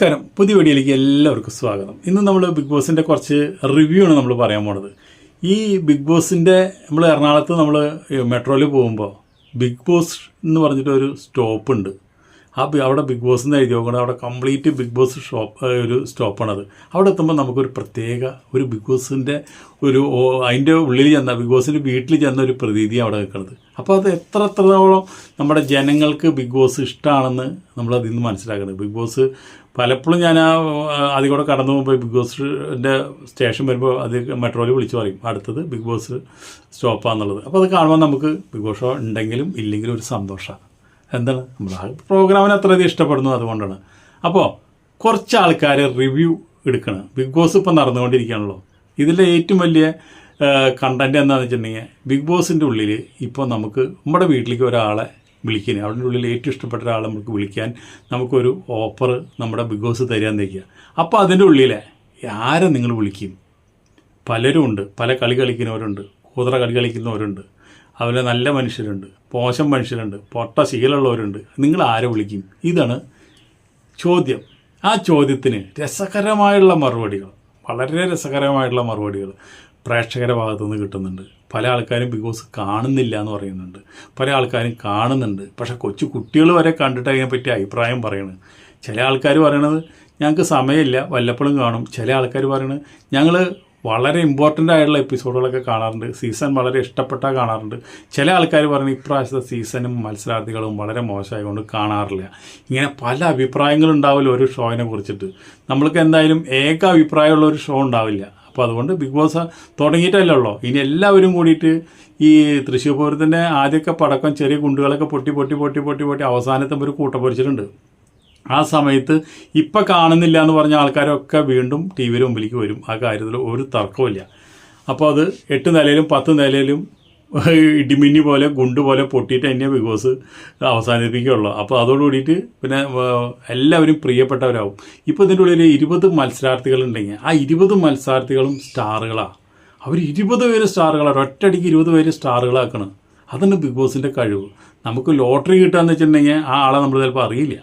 നമസ്കാരം. പുതിയ വീഡിയോയിലേക്ക് എല്ലാവർക്കും സ്വാഗതം. ഇന്ന് നമ്മൾ ബിഗ് ബോസിന്റെ കുറച്ച് റിവ്യൂ ആണ് നമ്മൾ പറയാൻ പോണത്. ഈ ബിഗ് ബോസിന്റെ നമ്മൾ എറണാകുളത്ത് നമ്മൾ മെട്രോയിൽ പോകുമ്പോൾ ബിഗ് ബോസ് എന്ന് പറഞ്ഞിട്ട് ഒരു സ്റ്റോപ്പ് ഉണ്ട് ആ അവിടെ ബിഗ് ബോസ് എന്ന് നോക്കണം. അവിടെ കംപ്ലീറ്റ് ബിഗ് ബോസ് ഷോപ്പ് ഒരു സ്റ്റോപ്പാണത്. അവിടെ എത്തുമ്പോൾ നമുക്കൊരു പ്രത്യേക ഒരു ബിഗ് ബോസിന്റെ ഒരു അതിന്റെ ഉള്ളിൽ ചെന്ന ബിഗ് ബോസിന്റെ വീട്ടിൽ ചെന്ന ഒരു പ്രതീതി അവിടെ നിൽക്കുന്നത് അപ്പോൾ അത് എത്ര എത്രത്തോളം നമ്മുടെ ജനങ്ങൾക്ക് ബിഗ് ബോസ് ഇഷ്ടമാണെന്ന് നമ്മൾ അതിൽ നിന്ന് മനസ്സിലാക്കുന്നത് ബിഗ് ബോസ് പലപ്പോഴും ഞാൻ ആ അതിൽ കൂടെ കടന്നു പോകുമ്പോൾ ബിഗ് ബോസിന്റെ സ്റ്റേഷൻ വരുമ്പോൾ അത് മെട്രോയിൽ വിളിച്ചു പറയും അടുത്തത് ബിഗ് ബോസ് സ്റ്റോപ്പാന്നുള്ളത്. അപ്പോൾ അത് കാണുമ്പോൾ നമുക്ക് ബിഗ് ബോസ് ഉണ്ടെങ്കിലും ഇല്ലെങ്കിലും ഒരു സന്തോഷമാണ് എന്താണ്? നമ്മൾ ആ പ്രോഗ്രാമിനെ അത്രയധികം ഇഷ്ടപ്പെടുന്നു അതുകൊണ്ടാണ്. അപ്പോൾ കുറച്ച് ആൾക്കാർ റിവ്യൂ എടുക്കണം. ബിഗ് ബോസ് ഇപ്പം നടന്നുകൊണ്ടിരിക്കുകയാണല്ലോ. ഇതിലെ ഏറ്റവും വലിയ കണ്ടന്റ് എന്താണെന്ന് വെച്ചിട്ടുണ്ടെങ്കിൽ ബിഗ് ബോസിന്റെ ഉള്ളിൽ ഇപ്പോൾ നമുക്ക് നമ്മുടെ വീട്ടിലേക്ക് ഒരാളെ വിളിക്കുന്നത് അവിടെ ഉള്ളിൽ ഏറ്റവും ഇഷ്ടപ്പെട്ട ഒരാളെ നമുക്ക് വിളിക്കാൻ നമുക്കൊരു ഓഫർ നമ്മുടെ ബിഗ് ബോസ് തരാൻ നിൽക്കുക അപ്പോൾ അതിന്റെ ഉള്ളിലെ ആരെ നിങ്ങൾ വിളിക്കും? പലരും ഉണ്ട് പല കളി കളിക്കുന്നവരുണ്ട്. കൂതറ കളി കളിക്കുന്നവരുണ്ട്. അതുപോലെ നല്ല മനുഷ്യരുണ്ട് മോശം മനുഷ്യരുണ്ട് പൊട്ട ശീലമുള്ളവരുണ്ട്. നിങ്ങൾ ആരെ വിളിക്കും? ഇതാണ് ചോദ്യം. ആ ചോദ്യത്തിന് രസകരമായുള്ള മറുപടികൾ വളരെ രസകരമായിട്ടുള്ള മറുപടികൾ പ്രേക്ഷകരുടെ ഭാഗത്തു നിന്ന് കിട്ടുന്നുണ്ട്. പല ആൾക്കാരും ബിഗ് ബോസ് കാണുന്നില്ല എന്ന് പറയുന്നുണ്ട്. പല ആൾക്കാരും കാണുന്നുണ്ട്. പക്ഷെ കൊച്ചു കുട്ടികൾ വരെ കണ്ടിട്ട് അതിനെപ്പറ്റി അഭിപ്രായം പറയണത് ചില ആൾക്കാർ പറയണത് ഞങ്ങൾക്ക് സമയമില്ല വല്ലപ്പോഴും കാണും. ചില ആൾക്കാർ പറയണത് ഞങ്ങൾ വളരെ ഇമ്പോർട്ടന്റ് ആയിട്ടുള്ള എപ്പിസോഡുകളൊക്കെ കാണാറുണ്ട്. സീസൺ വളരെ ഇഷ്ടപ്പെട്ടാൽ കാണാറുണ്ട്. ചില ആൾക്കാർ പറയുന്നത് ഇപ്രാവശ്യത്തെ സീസണും മത്സരാർത്ഥികളും വളരെ മോശമായതുകൊണ്ട് കാണാറില്ല. ഇങ്ങനെ പല അഭിപ്രായങ്ങളും ഉണ്ടാവില്ല ഒരു ഷോയിനെ കുറിച്ചിട്ട്. നമ്മൾക്ക് എന്തായാലും ഏക അഭിപ്രായമുള്ള ഒരു ഷോ ഉണ്ടാവില്ല. അപ്പോൾ അതുകൊണ്ട് ബിഗ് ബോസ് തുടങ്ങിയിട്ടല്ലേ ഉള്ളൂ? ഇനി എല്ലാവരും കൂടിയിട്ട് ഈ തൃശ്ശൂർ പൂരത്തിന്റെ ആദ്യമൊക്കെ പടക്കം ചെറിയ കുണ്ടുകളൊക്കെ പൊട്ടി പൊട്ടി പൊട്ടി പൊട്ടി പൊട്ടി അവസാനത്തെ ഒരു കൂട്ടം പൊരിച്ചിട്ടുണ്ട്. ആ സമയത്ത് ഇപ്പം കാണുന്നില്ല എന്ന് പറഞ്ഞ ആൾക്കാരൊക്കെ വീണ്ടും ടി വിയുടെ മുമ്പിലേക്ക് വരും. ആ കാര്യത്തിൽ ഒരു തർക്കമില്ല അപ്പോൾ അത് എട്ട് നിലയിലും പത്ത് നിലയിലും ഇടിമിന്നി പോലെ ഗുണ്ട് പോലെ പൊട്ടിയിട്ട് തന്നെ ബിഗ് ബോസ് അവസാനിപ്പിക്കുകയുള്ളൂ. അപ്പോൾ അതോട് കൂടിയിട്ട് പിന്നെ എല്ലാവരും പ്രിയപ്പെട്ടവരാകും ഇപ്പോൾ ഇതിന്റെ ഉള്ളിൽ ഇരുപത് മത്സരാർത്ഥികളുണ്ടെങ്കിൽ ആ ഇരുപത് മത്സരാർത്ഥികളും സ്റ്റാറുകളാണ് അവർ ഇരുപത് പേര് സ്റ്റാറുകളാണ് ഒറ്റയടിക്ക് ഇരുപത് പേര് സ്റ്റാറുകളാക്കണം. അതാണ് ബിഗ് ബോസിന്റെ കഴിവ്. നമുക്ക് ലോട്ടറി കിട്ടുകയെന്ന് വെച്ചിട്ടുണ്ടെങ്കിൽ ആ ആളെ നമ്മൾ ചിലപ്പോൾ അറിയില്ല.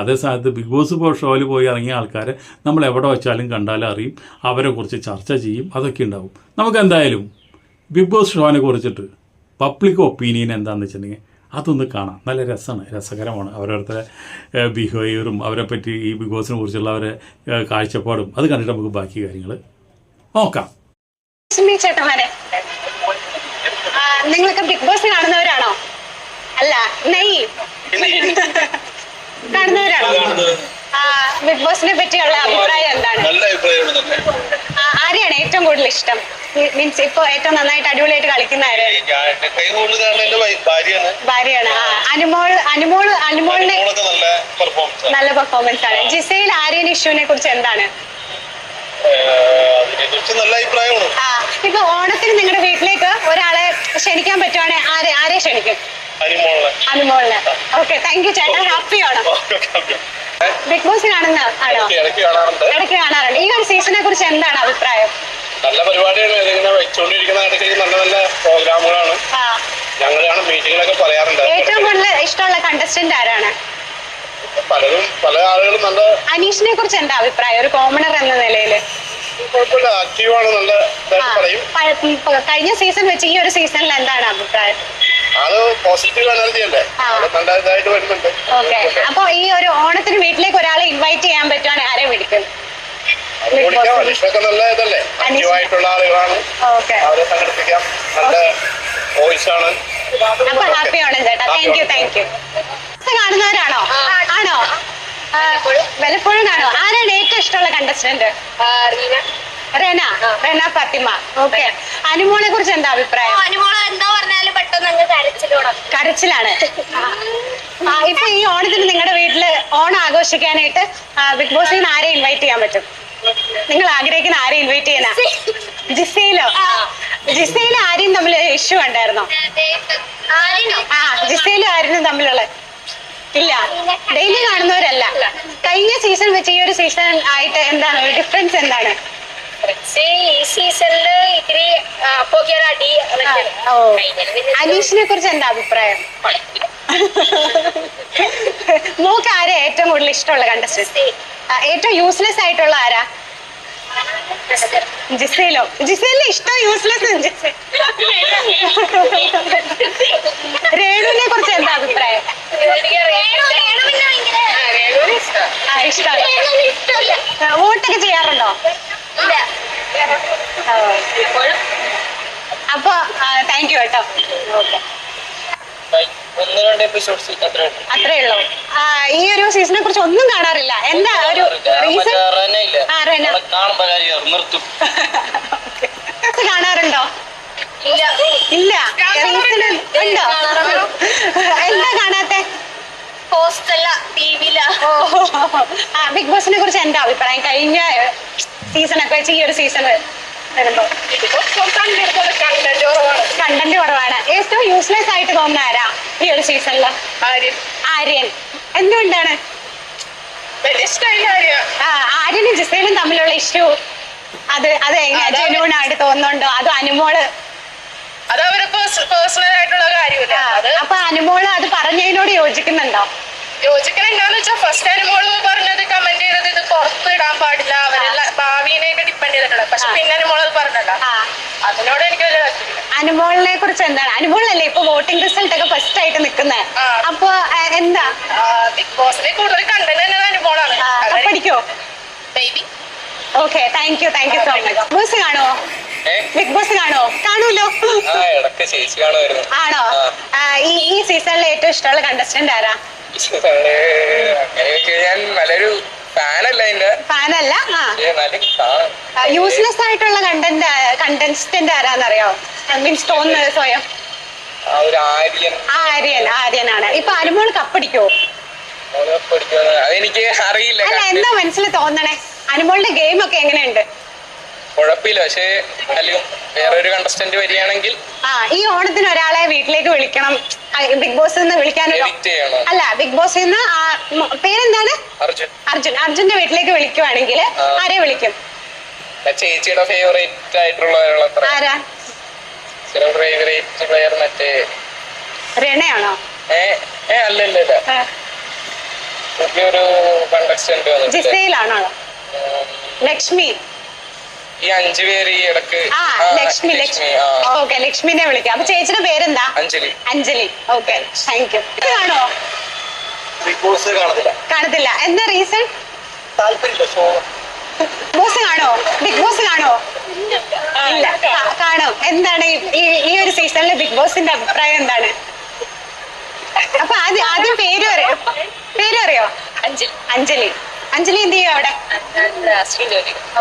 അതേ സ്ഥാനത്ത് ബിഗ് ബോസ് ഇപ്പോൾ ഷോയിൽ പോയി ഇറങ്ങിയ ആൾക്കാരെ നമ്മൾ എവിടെ വെച്ചാലും കണ്ടാലും അറിയും. അവരെ കുറിച്ച് ചർച്ച ചെയ്യും. അതൊക്കെ ഉണ്ടാവും. നമുക്ക് എന്തായാലും ബിഗ് ബോസ് ഷോനെ കുറിച്ചിട്ട് പബ്ലിക് ഒപ്പീനിയൻ എന്താണെന്ന് വെച്ചിട്ടുണ്ടെങ്കിൽ അതൊന്ന് കാണാം. നല്ല രസമാണ്. രസകരമാണ്. അവരോരുത്തരെ ബിഹേവിയറും അവരെ പറ്റി ഈ ബിഗ് ബോസിനെ കുറിച്ചുള്ള അവരെ കാഴ്ചപ്പാടും അത് കണ്ടിട്ട് നമുക്ക് ബാക്കി കാര്യങ്ങൾ നോക്കാം. ചേട്ടന്മാരെ നിങ്ങളൊക്കെ ബിഗ് ബോസ് കാണുന്നവരാണോ? അല്ല നെയ്. കാണുന്നവരാണോ ബിഗ് ബോസിനെ പറ്റിയുള്ള അഭിപ്രായം എന്താണ്? നല്ല അഭിപ്രായമാണ് തന്നെ ആരെയാണ് ഏറ്റവും കൂടുതൽ ഇഷ്ടം? മീൻസ് ഇപ്പൊ ഏറ്റവും നന്നായിട്ട് അടിപൊളിയായിട്ട് കളിക്കുന്ന ആരാണ് ഭാര്യയാണ്. അനുമോൾ അനുമോൾ അനുമോളിനെ നല്ല പെർഫോമൻസ് ആണ്. ജിസയിൽ ആര്യൻ ഇഷ്യൂവിനെ കുറിച്ച് എന്താണ്? ഇപ്പൊ ഓണത്തിന് നിങ്ങളുടെ വീട്ടിലേക്ക് ഒരാളെ ക്ഷണിക്കാൻ പറ്റുവാണെങ്കിൽ ആരെ ആരെ ക്ഷണിക്കും? അനുമോളിന് ഓക്കെ താങ്ക് യു ചേട്ടാ. ഹാപ്പി ആണോ. ബിഗ് ബോസ് കാണുന്ന ആണോ ഇടയ്ക്ക് കാണാറുണ്ട്. ഈ ഒരു സീസണിനെ കുറിച്ച് എന്താണ് അഭിപ്രായം? നല്ല പരിപാടിയാണ് ഇതിങ്ങനെ വെച്ചുകൊണ്ടിരിക്കുന്ന ഇടയ്ക്ക് നല്ല നല്ല പ്രോഗ്രാമുകളാണ്. ആ. ഞങ്ങൾ മീറ്റിങ്ങിലൊക്കെ പറയാറുണ്ട്. ഏറ്റവും കൂടുതൽ ഇഷ്ടമുള്ള കണ്ടസ്റ്റന്റ് ആരാണ്? പലരും പല ആളുകളും നല്ല അനീഷിനെ കുറിച്ച് എന്താ അഭിപ്രായം? ഒരു കോമണർ എന്ന നിലയിൽ. കുഴപ്പമില്ല ആക്റ്റീവാണ് നല്ല പറയും. കഴിഞ്ഞ സീസൺ വെച്ച് ഈ ഒരു സീസണിൽ എന്താണ് അഭിപ്രായം? പോസിറ്റീവ് എനർജി അല്ലേ വരുന്നുണ്ട്. ഓക്കെ അപ്പൊ ഈ ഒരു ഓണത്തിന് വീട്ടിലേക്ക് ഒരാളെ ഇൻവൈറ്റ് ചെയ്യാൻ പറ്റുവാണെങ്കിൽ ആരെ വിളിക്കും? വിളിക്കാം. അനീഷൊക്കെ നല്ല ഇതല്ലേ? ആക്റ്റീവായിട്ടുള്ള ആളുകളാണ്. അവരെ സംഘടിപ്പിക്കാം. നല്ല വോയിസ് ആണ് അപ്പൊ ഹാപ്പി ആണ് ചേട്ടാ. താങ്ക് യു താങ്ക് യു കാണുന്നവരാണോ? ആണോ? ആ, വല്ലപ്പോഴും കാണോ ആരാണ് ഏറ്റവും ഇഷ്ടമുള്ള കണ്ടസ്റ്റന്റ് റെന. റെന. ഫാത്തിമ. ഓക്കെ അനുമോളെ കുറിച്ച് എന്താ അഭിപ്രായം? അനുമോൾ എന്താ പറഞ്ഞാലും കരച്ചിലോണം. ഇപ്പൊ ഈ ഓണത്തിന് നിങ്ങളുടെ വീട്ടിൽ ഓണം ആഘോഷിക്കാനായിട്ട് ബിഗ് ബോസിൽ നിന്ന് ആരെ ഇൻവൈറ്റ് ചെയ്യാൻ പറ്റും? നിങ്ങൾ ആഗ്രഹിക്കുന്ന ആരെ ഇൻവൈറ്റ് ചെയ്യാനാ? ജിസയിലോ ജിസയിലും ആരെയും തമ്മിൽ ഇഷ്യൂ ഉണ്ടായിരുന്നോ? ആ ജിസയിലും ആരും തമ്മിലുള്ള ഇല്ല. ഡെയിലി കാണുന്നവരല്ല. കഴിഞ്ഞ സീസൺ വെച്ച് ഈ ഒരു സീസൺ ആയിട്ട് എന്താണ് ഡിഫറൻസ് എന്താണ്? ഈ സീസണിൽ ഇത്തിരി അപ്പോ അടി. ഓ. അനീഷിനെ കുറിച്ച് എന്താ അഭിപ്രായം? നോക്ക് മോക്ക് ആരാ ഏറ്റവും കൂടുതൽ ഇഷ്ടമുള്ള കണ്ടസ്റ്റന്റ് ഏറ്റവും യൂസ്ലെസ് ആയിട്ടുള്ള ആരാ? ജിസയിലോ ജിസയിലെ ഇഷ്ടം യൂസ്ലെസ് രേണുവിനെ കുറിച്ച് എന്താ അഭിപ്രായം? ഇഷ്ടമാണ് വോട്ടൊക്കെ ചെയ്യാറുണ്ടോ? ആ. അപ്പൊ താങ്ക് യു കേട്ടോ. ഓക്കെ രണ്ട് എപ്പിസോഡ്സ് അത്ര ഉള്ളൂ. ഈ ഒരു സീസണെ കുറിച്ച് ഒന്നും കാണാറില്ല. എന്താ ഒരു റീസൺ കാണാറുണ്ടോ? ഇല്ല. ഉണ്ടോ? എന്താ കാണാത്തെ? ബിഗ് ബോസിനെ കുറിച്ച് എന്താ അഭിപ്രായം? കഴിഞ്ഞ സീസൺ ഒക്കെ വെച്ച് ഈ ഒരു സീസൺ വരുമ്പോ കണ്ടന്റ് കുറവാണ്. ഏറ്റവും യൂസ്ലെസ് ആയിട്ട് തോന്നുന്ന ആരാ ഈ ഒരു സീസണിൽ ആര്യൻ. എന്തുകൊണ്ടാണ്? ആര്യനും ജിസയിലും തമ്മിലുള്ള ഇഷ്യൂ അത് അത് ജെന്യൂൺ ആയിട്ട് തോന്നുന്നുണ്ടോ? അത് അനുമോൾ? അത് അവരെ പേഴ്സണൽ ആയിട്ടുള്ള കാര്യമില്ല? അപ്പൊ അനുമോൾ അത് പറഞ്ഞതിനോട് യോജിക്കുന്നുണ്ടോ? യോജിക്കലുണ്ടാന്ന് വെച്ചാൽ ഫസ്റ്റ് അനുമോൾ പറഞ്ഞത് കമന്റ് ചെയ്തത് ഇത് പുറത്ത് ഇടാൻ പാടില്ല അവരെല്ലാം ഭാവിനെയൊക്കെ ഡിപ്പെൻഡ് ചെയ്തിട്ടുള്ളത് പക്ഷെ പിന്നെ അനുമോൾ പറഞ്ഞല്ലോ ആ. അതിനോട് എനിക്ക് വലിയ താല്പര്യമില്ല. അനുമോളിനെ കുറിച്ച് എന്താണ്? അനുമോളല്ലേ ഇപ്പൊ വോട്ടിംഗ് റിസൾട്ട് ഒക്കെ ഫസ്റ്റ് ആയിട്ട് നിൽക്കുന്നത്. അപ്പൊ എന്താ? ബിഗ് ബോസിൽ കൂടുതൽ കണ്ടന്റ് തന്നെ അനുമോളാണ്. ആ, baby okay thank you thank you so much boss കാണുമോ ബിഗ് ബോസ് കാണുമോ കാണൂലോ? ആണോ? ഈ ഈ സീസണിലെ ഏറ്റവും ഇഷ്ടമുള്ള കണ്ടസ്റ്റന്റ് ആരാ? അങ്ങനെയൊക്കെ ഞാൻ നല്ലൊരു ഫാനല്ല അതിന്റെ ഫാനല്ല? യൂസ്ലെസ് ആയിട്ടുള്ള കണ്ടന്റ് കണ്ടസ്റ്റന്റ് ആരാന്നറിയോ? മീൻസ് തോന്നുന്നത് സ്വയം? ആര്യൻ. ആര്യനാണ്. ഇപ്പൊ അനുമോൾ കപ്പടിക്കോ? അതെനിക്ക് അറിയില്ല. അല്ല എന്താ മനസ്സിൽ തോന്നണേ? അനുമോളുടെ ഗെയിം ഒക്കെ എങ്ങനെയുണ്ട്? കുഴപ്പമില്ല. പക്ഷേ വേറെ ഒരു കണ്ടസ്റ്റന്റ് വരികയാണെങ്കിൽ ആ ഈ ഓണത്തിന് ഒരാളെ വീട്ടിലേക്ക് വിളിക്കണം. ബിഗ് ബോസിൽ നിന്ന് വിളിക്കാൻ എഡിറ്റ് ചെയ്യണം? അല്ല ബിഗ് ബോസിൽ നിന്ന് ആ മ- പേരെന്താണ്? അർജുൻ. അർജുൻ. അർജുന്റെ വീട്ടിലേക്ക് വിളിക്കുവാണെങ്കിൽ ആരെ വിളിക്കും? ആ ചേച്ചിയുടെ ഫേവറേറ്റ് ആയിട്ടുള്ള ഒരാളത്ര ആരാ? ഫേവറേറ്റ് പ്ലെയർ മറ്റേ. രണയാണോ ഏ ഏ അല്ല അല്ല അല്ല. ആ, പുതിയൊരു കണ്ടസ്റ്റന്റ് വന്നിട്ടില്ലേ ജിസയിലാണോ? ഉം, ലക്ഷ്മി. ഈ അഞ്ചു പേര് ഈ ഇടയ്ക്ക്. ആ ലക്ഷ്മി ലക്ഷ്മി ഓക്കെ ലക്ഷ്മിനെ വിളിക്കാം. അപ്പൊ ചേച്ചിയുടെ പേരെന്താ? Anjali. Anjali. Okay thank you ഇത് കാണോ ബിഗ് ബോസ് കാണത്തില്ല. കാണത്തില്ല. എന്താ റീസൺ ബോസ് കാണോ ബിഗ് ബോസ് കാണോ ഇല്ല. കാണോ. എന്താണ് ഈ- ഈ ഈ ഒരു സീസണിലെ ബിഗ് ബോസിന്റെ അഭിപ്രായം എന്താണ്? അപ്പൊ ആദ്യം ആദ്യം പേര് അറിയോ പേര് അറിയോ അഞ്ജലി. അഞ്ജലി. അഞ്ജലി എന്ത് ചെയ്യും അവിടെ?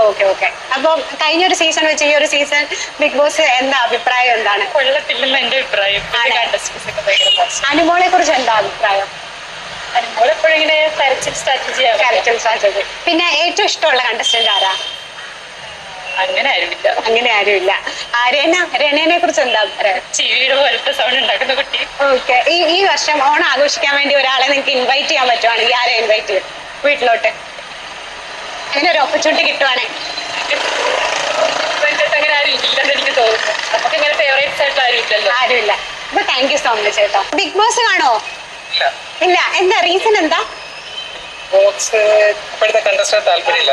Okay okay. അപ്പൊ കഴിഞ്ഞ ഒരു സീസൺ വെച്ച് ഈ ഒരു സീസൺ ബിഗ് ബോസ് എന്താ അഭിപ്രായം എന്താണ്? കൊള്ളത്തില്ലെന്ന് എന്റെ അഭിപ്രായം. അനുമോളെ കുറിച്ച് എന്താ അഭിപ്രായം? പിന്നെ ഏറ്റവും ഇഷ്ടമുള്ള കണ്ടസ്റ്റന്റ് ആരാ? അങ്ങനെ ആരുമില്ല. അങ്ങനെ ആരുമില്ല. കുറിച്ച് എന്താ പോലത്തെ സൗണ്ട് ഉണ്ടാക്കുന്ന കുട്ടി. ഓക്കെ. ഈ ഈ വർഷം ഓണം ആഘോഷിക്കാൻ വേണ്ടി ഒരാളെ നിങ്ങൾക്ക് ഇൻവൈറ്റ് ചെയ്യാൻ പറ്റുവാണെങ്കിൽ ആരെ ഇൻവൈറ്റ് ചെയ്യും? വീട്ടിലോട്ട്. അങ്ങനെ ഒരു ഓപ്പർച്യൂണിറ്റി കിട്ടുവാണെങ്കിൽ അങ്ങനെ ആരും ഇല്ലെന്ന് എനിക്ക് തോന്നുന്നു നമുക്ക് ഇങ്ങനെ ഫേവറേറ്റ്സ് ആയിട്ട് ആരും ഇല്ലല്ലോ ആരുമില്ല അപ്പൊ താങ്ക് യു സോ മച്ച് കേട്ടോ ബിഗ് ബോസ് കാണോ ഇല്ല എന്താ റീസൺ എന്താ താല്പര്യമില്ല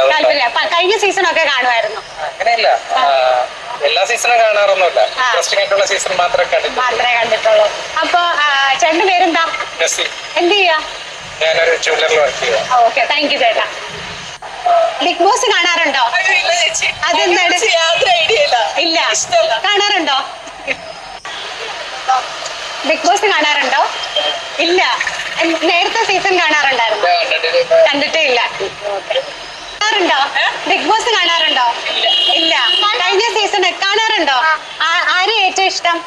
കഴിഞ്ഞ സീസൺ ഒക്കെ കാണുമായിരുന്നു. അങ്ങനെയില്ല. എല്ലാ സീസണും കാണാറൊന്നുമില്ല. ഇൻട്രസ്റ്റിംഗ് ആയിട്ടുള്ള സീസൺ മാത്രമേ കണ്ടിട്ടുള്ളൂ. മാത്രമേ കണ്ടിട്ടുള്ളൂ. അപ്പൊ ചേട്ടന്റെ പേരെന്താ? എന്ത് ചെയ്യാ? ഞാനൊരു ജ്വല്ലറിൽ വർക്ക് ചെയ്യാം ഓക്കെ താങ്ക് യു ചേട്ടാ. ബിഗ് ബോസ് കാണാറുണ്ടോ? ഇല്ല അതെന്താണ്? കാണാറുണ്ടോ? ബിഗ് ബോസ് കാണാറുണ്ടോ? ഇല്ല. നേരത്തെ സീസൺ കാണാറുണ്ടായിരുന്നു. കണ്ടിട്ടേ ഇല്ല കാണാറുണ്ടോ? ബിഗ് ബോസ് കാണാറുണ്ടോ? ഇല്ല. കഴിഞ്ഞ സീസൺ കാണാറുണ്ടോ? ആരും ആരെയാ ഏറ്റവും ഇഷ്ടം?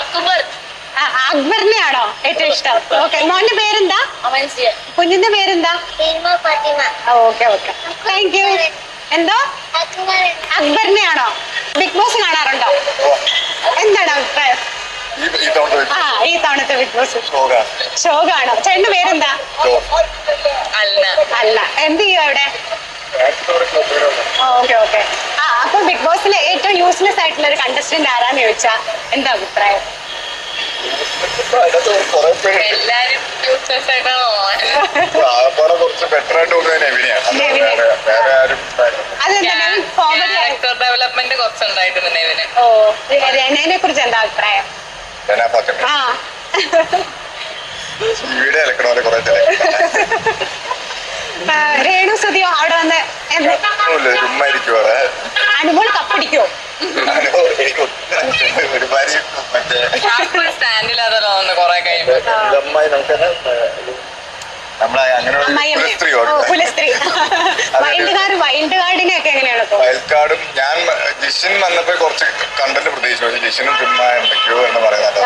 അക്ബർ. അക്ബറിനെയാണോ ഏറ്റവും ഇഷ്ടം? ഓക്കെ മോന്റെ പേരെന്താ? അമൻസിയ കുഞ്ഞിന്റെ പേരെന്താ? Okay okay. താങ്ക് യു എന്തോ? അക്ബറിനെയാണോ? ബിഗ് ബോസ് കാണാറുണ്ടോ? എന്താണ് അഭിപ്രായം? ആ ഈ തവണത്തെ ബിഗ് ബോസ് ഷോ കാണോ ചേട്ടന്റെ പേരെന്താ? അല്ല. അല്ല. എന്ത് ചെയ്യും അവിടെ? Okay okay. അപ്പൊ ബിഗ് ബോസിലെ ഏറ്റവും യൂസ്ലെസ് ആയിട്ടുള്ള ഒരു കണ്ടസ്റ്റന്റ് ആരാന്ന് ചോദിച്ചാ? എന്താ അഭിപ്രായം? എല്ലാരും യൂസ്ലെസ് ആയിട്ടാണോ കുറച്ച് ബെറ്റർ ആയിട്ട് തോന്നുന്നത് നെവിനെയാണ് വേറെ ആരും ക്യാരക്ടർ ഡെവലപ്മെന്റ് കുറച്ചുണ്ടായിട്ടുണ്ട് നെവിന്. ഓ കുറിച്ച് എന്താ അഭിപ്രായം? ആ വീഡിയോ കുറെ രേണു സുതിയോ അവിടെ വന്ന് ചുമ്മാ അനുമോൾ കപ്പടിക്കോ? തോന്നുന്നു കൊറേ കഴിയുമ്പോ. വയൽക്കാടും ഞാൻ ജിഷിൻ വന്നപ്പോ കുറച്ച് കണ്ടന്റ് പ്രതീക്ഷിച്ചു. പക്ഷെ ജിഷിനും ചുമ്മാ എന്തൊക്കെയോ എന്ന് ആ. പറയുന്നത്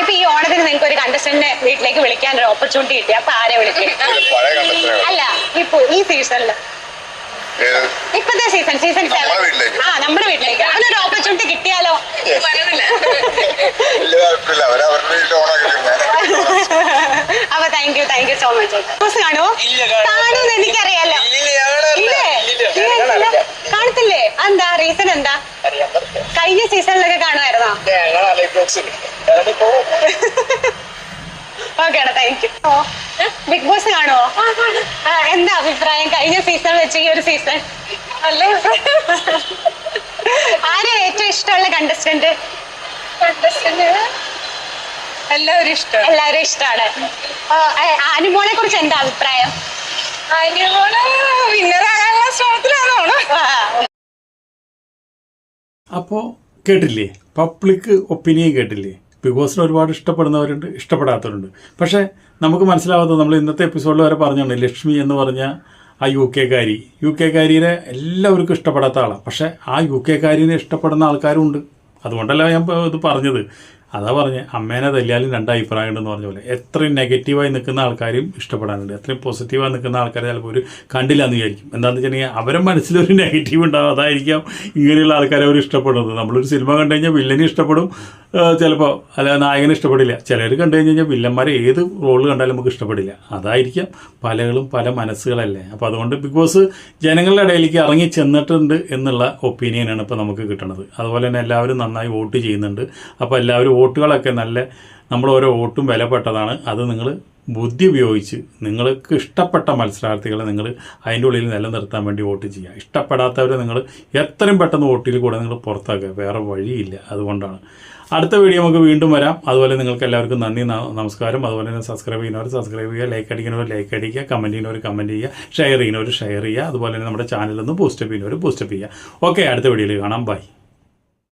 ഇപ്പൊ ഈ ഓണത്തിന് നിങ്ങൾക്ക് ഒരു കണ്ടസ്റ്റന്റിനെ വീട്ടിലേക്ക് വിളിക്കാൻ ഒരു ഓപ്പർച്യൂണിറ്റി കിട്ടി. അപ്പൊ ആരെ വിളിക്കും? അല്ല ഇപ്പൊ ഈ സീസണിൽ ഇപ്പത്തെ സീസൺ സീസൺ നമ്മുടെ ആ നമ്മുടെ വീട്ടിലേക്ക്. അതിനൊരു ഓപ്പർച്യൂണിറ്റി കിട്ടിയാലോ? അപ്പൊ thank you thank you so much news കാണുമോ കാണുമെന്ന് എനിക്കറിയാലോ. ഇല്ല. കാണത്തില്ലേ? എന്താ? റീസൺ എന്താ കഴിഞ്ഞ സീസണിലൊക്കെ കാണുമായിരുന്നോ? Okay thank you Bigg Boss കാണുമോ കഴിഞ്ഞ സീസൺ വെച്ച് ഈ ഒരു സീസൺ അല്ലേ? ആരാ ഏറ്റവും ഇഷ്ടമുള്ള കണ്ടസ്റ്റന്റ് എല്ലാവരും ഇഷ്ടം. എല്ലാവരും ഇഷ്ടമാണ്. അനുമോളെ കുറിച്ച് എന്താ അഭിപ്രായം? അപ്പോ വിന്നറാകാനുള്ള ശ്രമത്തിലാണോ കേട്ടില്ലേ? പബ്ലിക് ഒപ്പീനിയൻ കേട്ടില്ലേ? ബിഗ് ബോസിന് ഒരുപാട് ഇഷ്ടപ്പെടുന്നവരുണ്ട് ഇഷ്ടപ്പെടാത്തവരുണ്ട്. പക്ഷേ നമുക്ക് മനസ്സിലാവാത്തത് നമ്മൾ ഇന്നത്തെ എപ്പിസോഡിൽ വരെ പറഞ്ഞുണ്ട് ലക്ഷ്മി എന്ന് പറഞ്ഞ ആ യു കെക്കാരി യു കെക്കാരിനെ എല്ലാവർക്കും ഇഷ്ടപ്പെടാത്ത ആളാണ് പക്ഷേ ആ യു കെക്കാരിനെ ഇഷ്ടപ്പെടുന്ന ആൾക്കാരും ഉണ്ട് അതുകൊണ്ടല്ല ഞാൻ ഇത് പറഞ്ഞത്. അതാ പറഞ്ഞ് അമ്മേനെ തല്ലിയാലും രണ്ട് അഭിപ്രായം ഉണ്ടെന്ന് പറഞ്ഞ പോലെ. എത്രയും നെഗറ്റീവായി നിൽക്കുന്ന ആൾക്കാരും ഇഷ്ടപ്പെടാനുണ്ട്. എത്രയും പോസിറ്റീവായി നിൽക്കുന്ന ആൾക്കാരെ ചിലപ്പോൾ ഒരു കണ്ടില്ല എന്ന് വിചാരിക്കും എന്താണെന്ന് വെച്ചിട്ടുണ്ടെങ്കിൽ അവരെ മനസ്സിലൊരു നെഗറ്റീവ് ഉണ്ടാവും. അതായിരിക്കാം ഇങ്ങനെയുള്ള ആൾക്കാരെ അവർ ഇഷ്ടപ്പെടുന്നത്. നമ്മളൊരു സിനിമ കണ്ടു കഴിഞ്ഞാൽ വില്ലനെ ഇഷ്ടപ്പെടും. ചിലപ്പോൾ അല്ല നായകനെ ഇഷ്ടപ്പെടില്ല. ചിലർ കണ്ടു കഴിഞ്ഞാൽ വില്ലന്മാരെ ഏത് റോൾ കണ്ടാലും നമുക്ക് ഇഷ്ടപ്പെടില്ല. അതായിരിക്കാം പലകളും പല മനസ്സുകളല്ലേ. അപ്പോൾ അതുകൊണ്ട് ബിഗ് ബോസ് ജനങ്ങളുടെ ഇടയിലേക്ക് ഇറങ്ങി ചെന്നിട്ടുണ്ട് എന്നുള്ള ഒപ്പീനിയനാണ് ഇപ്പോൾ നമുക്ക് കിട്ടുന്നത് അതുപോലെ തന്നെ എല്ലാവരും നന്നായി വോട്ട് ചെയ്യുന്നുണ്ട്. അപ്പോൾ എല്ലാവരും വോട്ടുകളൊക്കെ നല്ല നമ്മൾ ഓരോ വോട്ടും വിലപ്പെട്ടതാണ്. അത് നിങ്ങൾ ബുദ്ധി ഉപയോഗിച്ച് നിങ്ങൾക്ക് ഇഷ്ടപ്പെട്ട മത്സരാർത്ഥികളെ നിങ്ങൾ അതിന്റെ ഉള്ളിൽ നിലനിർത്താൻ വേണ്ടി വോട്ട് ചെയ്യുക. ഇഷ്ടപ്പെടാത്തവരെ നിങ്ങൾ എത്രയും പെട്ടെന്ന് വോട്ടിൽ കൂടെ നിങ്ങൾ പുറത്താക്കുക. വേറെ വഴിയില്ല. അതുകൊണ്ടാണ്. അടുത്ത വീഡിയോ നമുക്ക് വീണ്ടും വരാം. അതുപോലെ നിങ്ങൾക്ക് എല്ലാവർക്കും നന്ദി നമസ്കാരം. അതുപോലെ തന്നെ സബ്സ്ക്രൈബ് ചെയ്യുന്നവർ സബ്സ്ക്രൈബ് ചെയ്യുക. ലൈക്ക് അടിക്കുന്നവർ ലൈക്ക് അടിക്കുക. കമന്റ് ചെയ്യുന്നവർ കമന്റ് ചെയ്യുക. ഷെയർ ചെയ്യുന്നവർ ഷെയർ ചെയ്യുക. അതുപോലെ തന്നെ നമ്മുടെ ചാനലൊന്ന് ബൂസ്റ്റപ്പ് ചെയ്യുന്നവർ ബൂസ്റ്റപ്പ് ചെയ്യുക. ഓക്കെ അടുത്ത വീഡിയോയിൽ കാണാം. ബൈ